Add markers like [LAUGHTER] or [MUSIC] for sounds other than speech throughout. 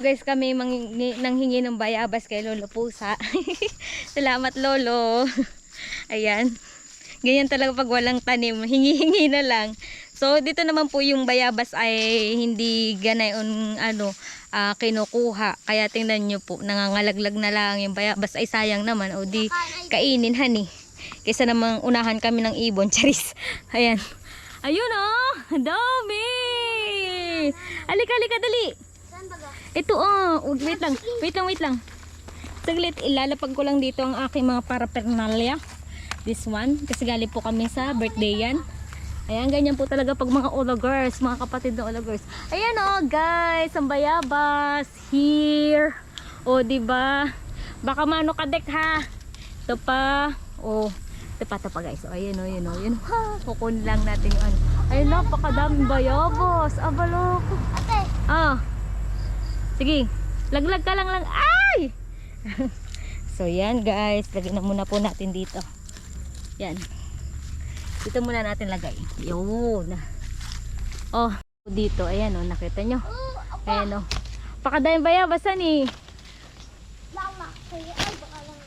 Guys, kami nanghingi ng bayabas kay Lolo Pusa. [LAUGHS] Salamat, Lolo. [LAUGHS] Ayan. Ganyan talaga pag walang tanim. Hingi-hingi na lang. So, dito naman po yung bayabas ay hindi ganayon ano, ah, kinukuha. Kaya tingnan nyo po, nangangalaglag na lang yung bayabas. Ay sayang naman. O di, kainin, honey. Kaysa namang unahan kami ng ibon. [LAUGHS] Charis. Ayan. Ayun oh! Dami! Alika, alika, dali! Ito oh, wait lang, wait lang, wait lang. Saglit, ilalapag ko lang dito ang aking mga paraphernalia. This one, kasi galing po kami sa birthday yan. Ayan, ganyan po talaga pag mga ologers, mga kapatid ng ologers. Ayan oh, guys, ang bayabas. Here. O, di ba? Baka mano kadek ha. Ito pa. O, ito pa, ito pa guys. O, ayan o, ayan o, ayan. Ha, kukunin lang natin yung ano. Ay, napakadaming bayabas. Abaloko. Ate, Ah. Sige. Laglag ka lang lang. Ay! [LAUGHS] so, yan guys. Lagyan na muna po natin dito. Yan. Dito muna natin lagay. Yun. Oh, dito. Ayan oh. Nakita nyo? Ayan oh. Pakadayang bayabasan eh. lama. Kaya, ay, baka lang.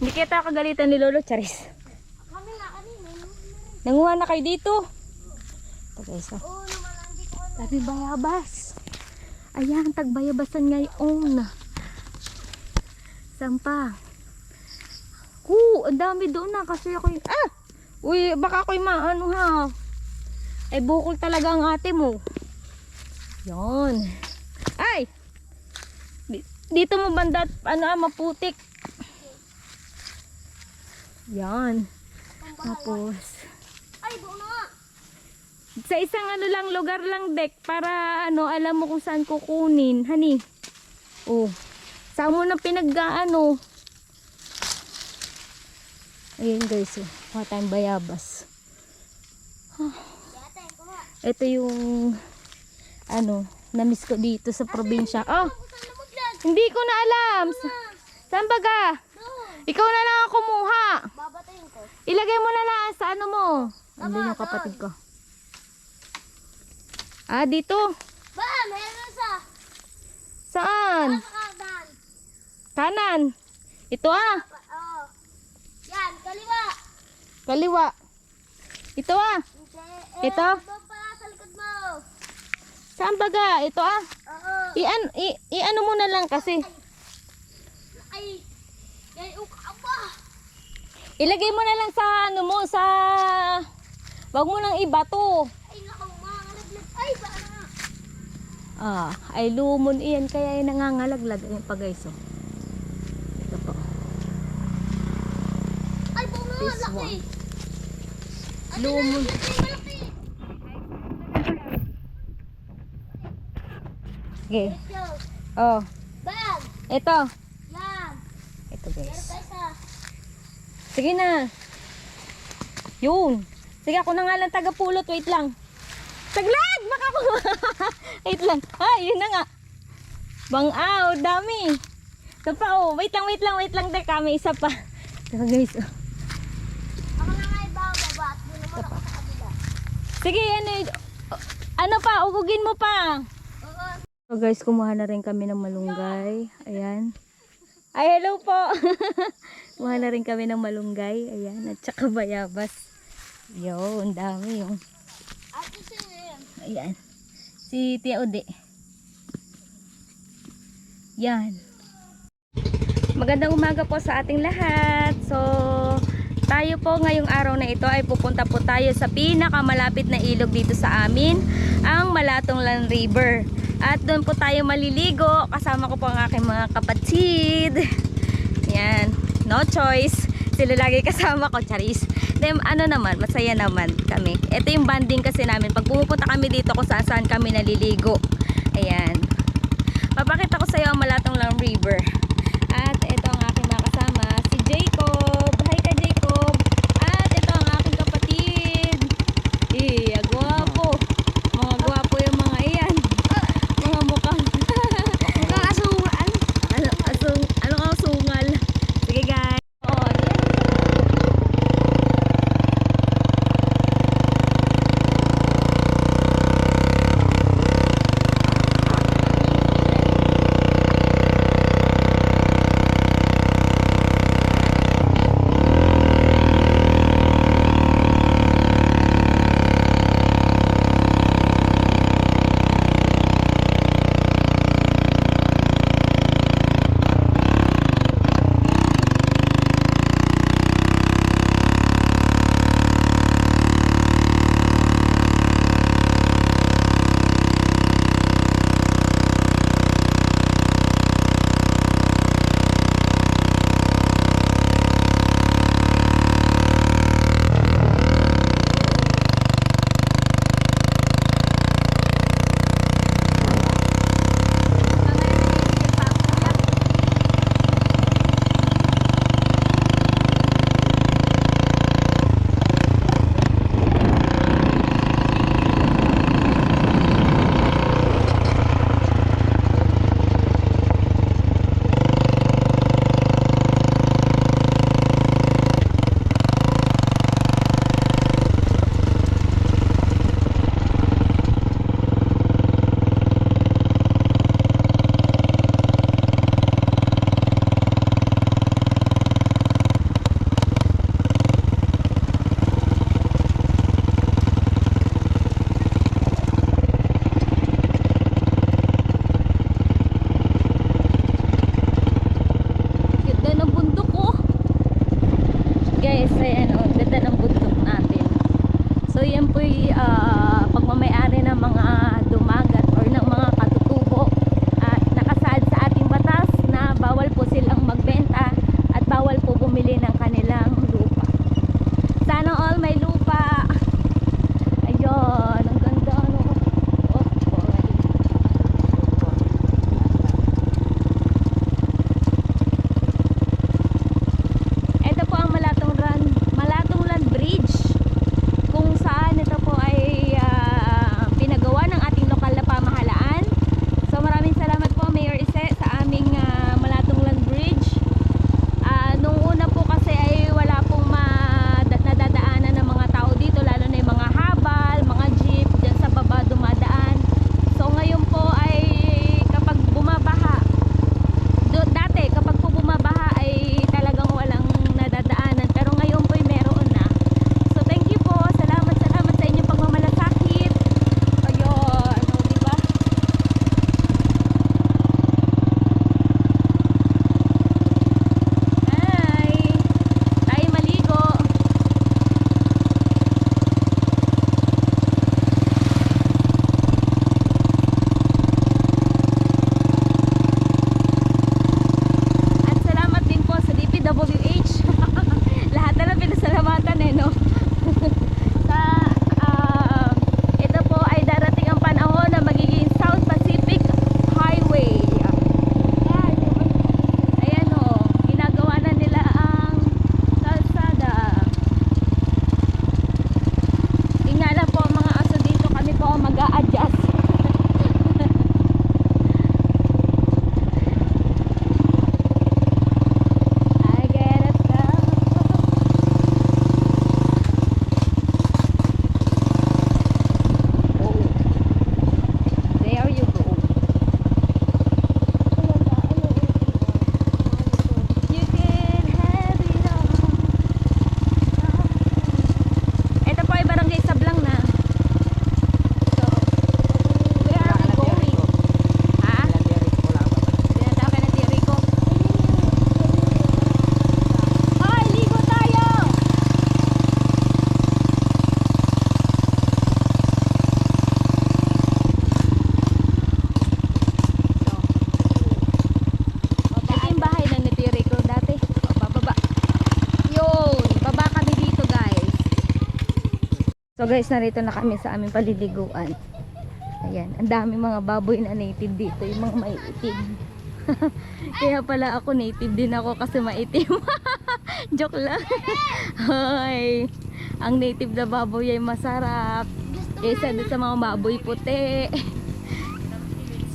Hindi kita kagalitan ni Lolo Charis. Kami kanina. no? Nanguha na kayo dito. Ito guys oh. Tabi bayabas. Ayan, tagbayabasan ngayon. Pa? Oo, ang dami doon na kasi ako yung... Ah! Uy, baka ako'y maano ha. Ay, bukol talaga ang ate mo. Yon. Ay! Di- Dito mo banda, ano ah, maputik. Yan. Tapos, Ay, buo na. Sa isang ano lang lugar lang deck para ano alam mo kung saan kukunin. Hani? Oh. Saan mo na pinaggaano ayun guys oh. Kuha tayong bayabas. Ate, kuha. ito yung ano namiss ko dito sa probinsya. Oh! hindi ko na alam. Sa- saan ba ka? Ikaw na lang ang kumuha. Ilagay mo na lang sa ano mo. Andun yung kapatid ko ah dito Ba, meron sa. saan Sa kanan. Kanan. Ito ah. Oo. Yan, kaliwa. Kaliwa. Ito ah. Hindi. Eh, Ito? doon pa, sa likod mo. Saan baga? Ito ah. Oo. I-an, i, i-ano mo na lang kasi. Ay, yan, uk, aba. Ilagay mo na lang sa ano mo, sa... Wag mo nang ibato. Ay, nakaw, mga naglag. Ay, ba na. Ah, ay lumon iyan kaya ay nangangalaglag. Ayan pa guys oh. Ito po. Ay, buo na, This laki. one. Ate, Lumon. Ito. Oh, Bag. ito. Yan. Ito guys. Sige na. Yun. Sige ako na nga lang tagapulot. Wait lang. Saglag! Ako. [LAUGHS] wait lang. Ay, yun na nga. Bang aw, dami. Ito pa oh. Wait lang, wait lang, wait lang. Teka, may isa pa. [LAUGHS] Ito guys. oh. Ako na nga ibababa at doon naman ako sa kabila. Sige, ano Ano pa? Ugugin mo pa. Oo. So guys, kumuha na rin kami ng malunggay. Ayan. Ay, hello po. [LAUGHS] kumuha na rin kami ng malunggay. Ayan. At saka bayabas. Yo, ang dami yung. Ayan. Si Tia Ode. Yan. Magandang umaga po sa ating lahat. So, tayo po ngayong araw na ito ay pupunta po tayo sa pinakamalapit na ilog dito sa amin, ang Malatonglan River. At doon po tayo maliligo. Kasama ko po ang aking mga kapatid. Yan. No choice. Sila lagi kasama ko, Charis. Then, ano naman, masaya naman kami. Ito yung banding kasi namin. Pag pumupunta kami dito kung saan saan kami naliligo. Ayan. Papakita ko sa iyo ang Malatonglan River. kasi ano, ganda ng bundok natin. So yan po yung uh, ah, Guys, narito na kami sa aming paliliguan. Ayan, ang dami mga baboy na native dito, yung mga maiitim. [LAUGHS] Kaya pala ako native din ako kasi maitim. [LAUGHS] Joke lang. [LAUGHS] Hoy, ang native na baboy ay masarap. Kaysa sa mga baboy puti.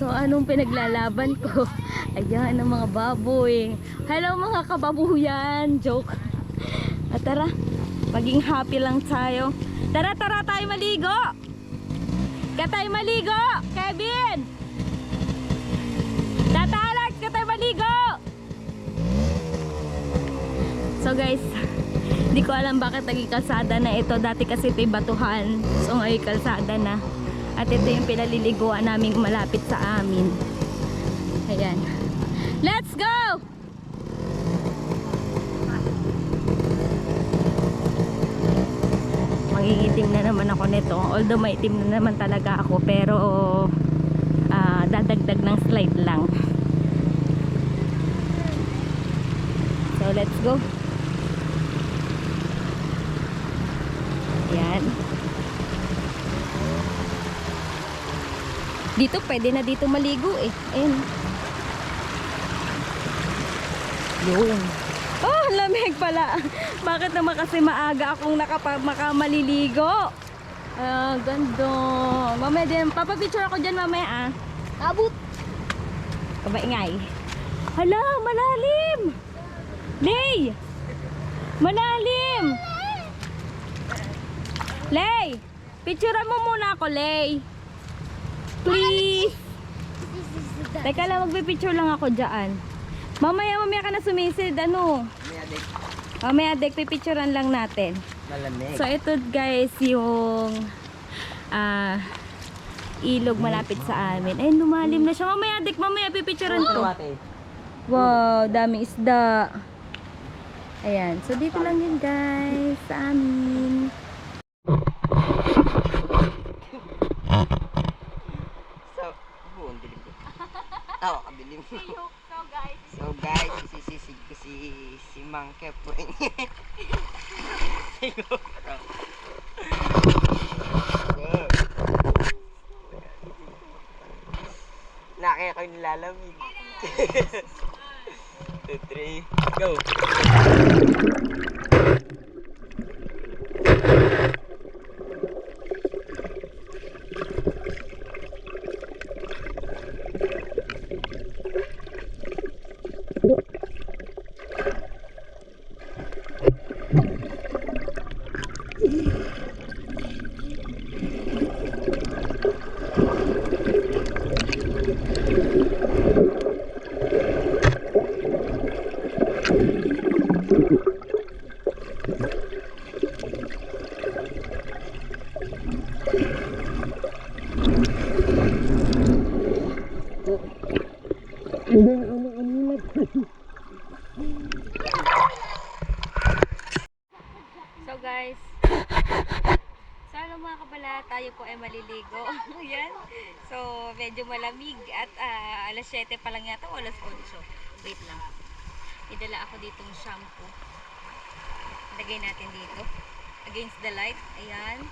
So anong pinaglalaban ko? Ayan ang mga baboy. Hello mga kababuyan. Joke. At tara, maging happy lang tayo. Tara, tara tayo maligo. Ka tayo maligo. Kevin. Tata Alex, ka tayo maligo. So guys, hindi ko alam bakit naging kalsada na ito. Dati kasi ito'y batuhan. So ngayon kalsada na. At ito yung pinaliliguan namin malapit sa amin. Ayan. Let's go! Mangingitim na naman ako nito. Although may itim na naman talaga ako. Pero ah, dadagdag ng slide lang. So let's go. Ayan. Dito, pwede na dito maligo eh. Ayun. Yun. Oh, lamig pala. [LAUGHS] Bakit naman kasi maaga akong nakapa makamaliligo? Ah, ganda. Mamaya din, papapicture ako dyan mamaya ah. Abot. Kabaingay. Hala, malalim! Lay! Malalim! Lay! Picturean mo muna ako, Lay. Please! Teka lang, magpipicture lang ako dyan. Mamaya, mamaya ka na sumisid, ano? Mamaya, dek, pipicturean lang natin. Malamig. So ito guys yung ah ilog malapit sa amin. Ayun, lumalim na siya. Mamaya, dik, mamaya pipicturean to. Wow, daming isda. Ayan, so dito lang yun guys sa amin. So, buong dilim ko. Oo, kabilim. So guys, So guys, isisisig ko si si Mang [LAUGHS] [LAUGHS] Kepoy. Siguro. Okay. Nakaya ko nilalamig. [LAUGHS] Two, three, go! So guys, so ano mga kabala, tayo po ay maliligo. Yan. So medyo malamig at ah, alas 7 pa lang yata o alas 8. Wait lang. Idala ako ditong shampoo. Lagay natin dito. Against the light. Ayan.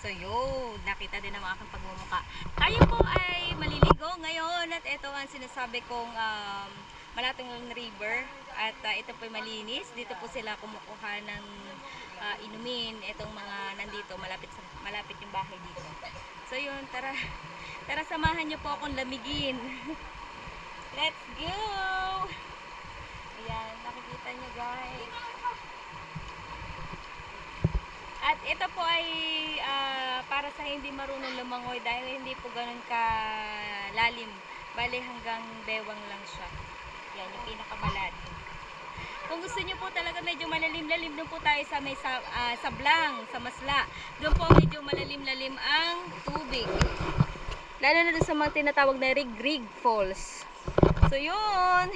So yun, nakita din ang aking pagmumuka. Tayo po ay maliligo ngayon at ito ang sinasabi kong um, Malatong River at ah, ito po ay malinis. Dito po sila kumukuha ng ah, inumin itong mga nandito malapit sa, malapit yung bahay dito. So yun, tara. Tara samahan niyo po akong lamigin. [LAUGHS] Let's go. Ayan, nakikita niyo guys. At ito po ay ah, para sa hindi marunong lumangoy dahil hindi po ganun ka lalim. Bale hanggang bewang lang siya. Yan, yung pinakamalalim. Kung gusto niyo po talaga medyo malalim-lalim, doon po tayo sa may sa, ah, sablang, sa masla. Doon po medyo malalim-lalim ang tubig. Lalo na doon sa mga tinatawag na rig-rig falls. So yun.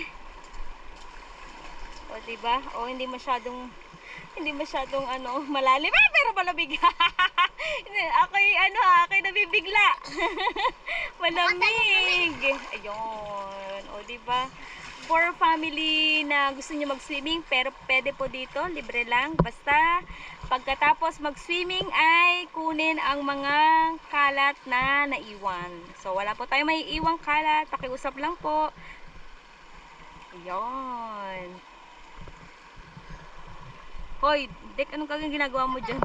O diba? O hindi masyadong [LAUGHS] hindi masyadong ano, malalim. Ah, pero malamig. [LAUGHS] Ako'y ano ha, ako'y nabibigla. [LAUGHS] Malamig. Ayun. O, di ba? for family na gusto nyo mag-swimming, pero pwede po dito, libre lang. Basta, pagkatapos mag-swimming ay kunin ang mga kalat na naiwan. So, wala po tayo may iwang kalat. Pakiusap lang po. Ayan. Hoy, Dek, anong kagang ginagawa mo dyan?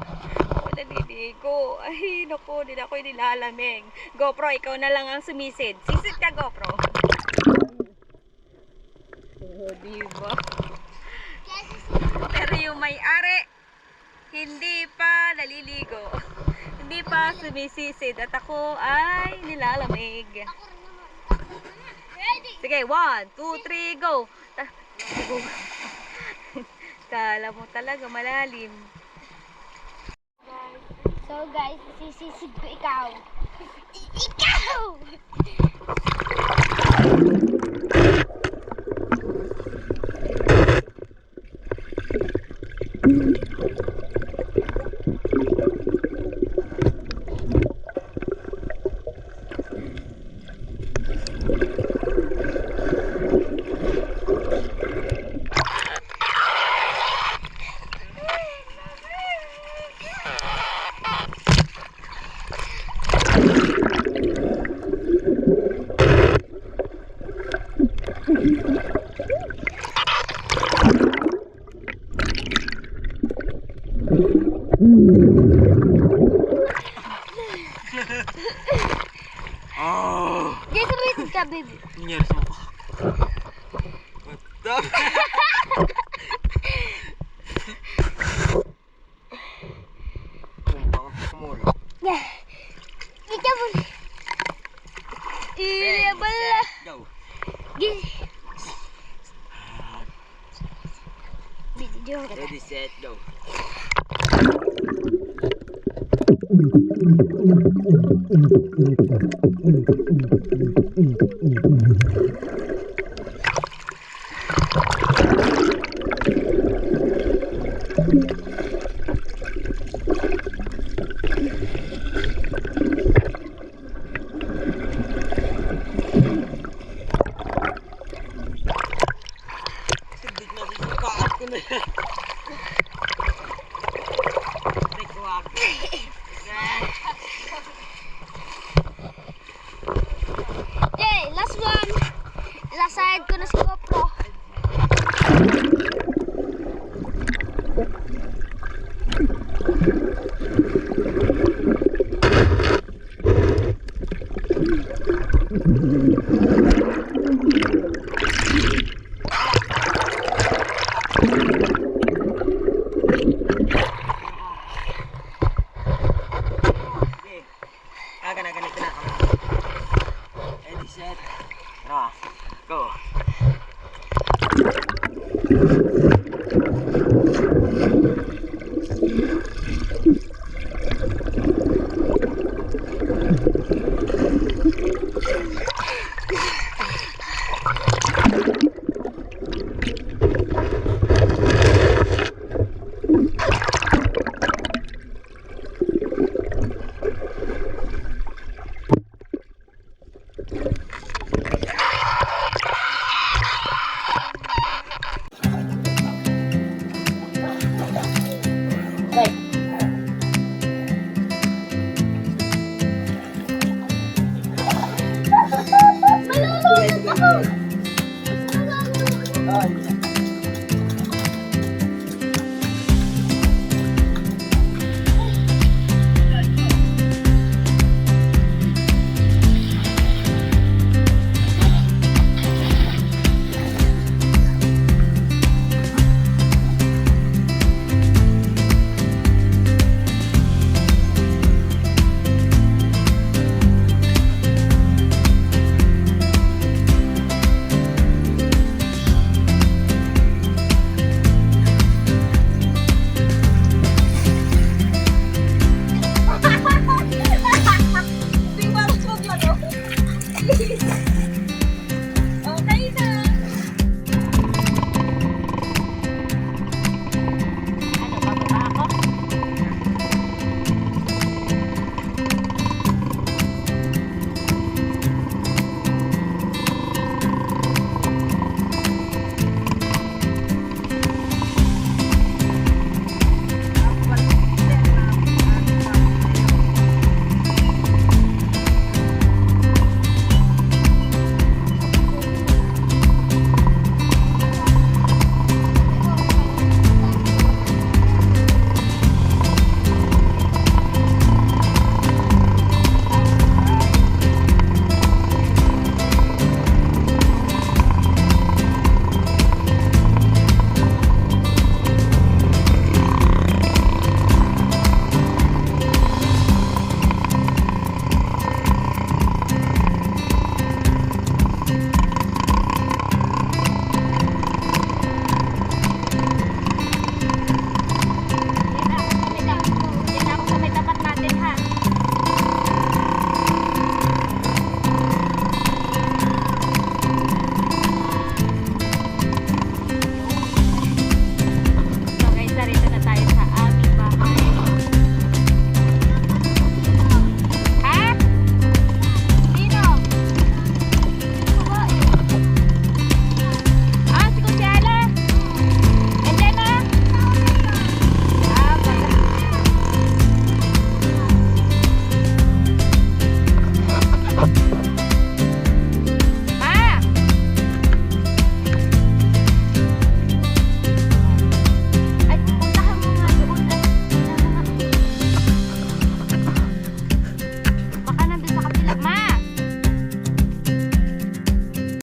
Ako naliligo. Ay, naku, hindi na ako nilalamig. GoPro, ikaw na lang ang sumisid. Sisid ka, GoPro. Oh, diba? Pero yung may-ari, hindi pa naliligo. Hindi pa sumisisid. At ako ay nilalamig. Ready? Sige, one, two, three, go! [LAUGHS] Kala mo talaga malalim. So guys, sisisid ko [LAUGHS] ikaw. Ikaw! Oh! Guys, sumisid ka, baby. Nangyari Thank you.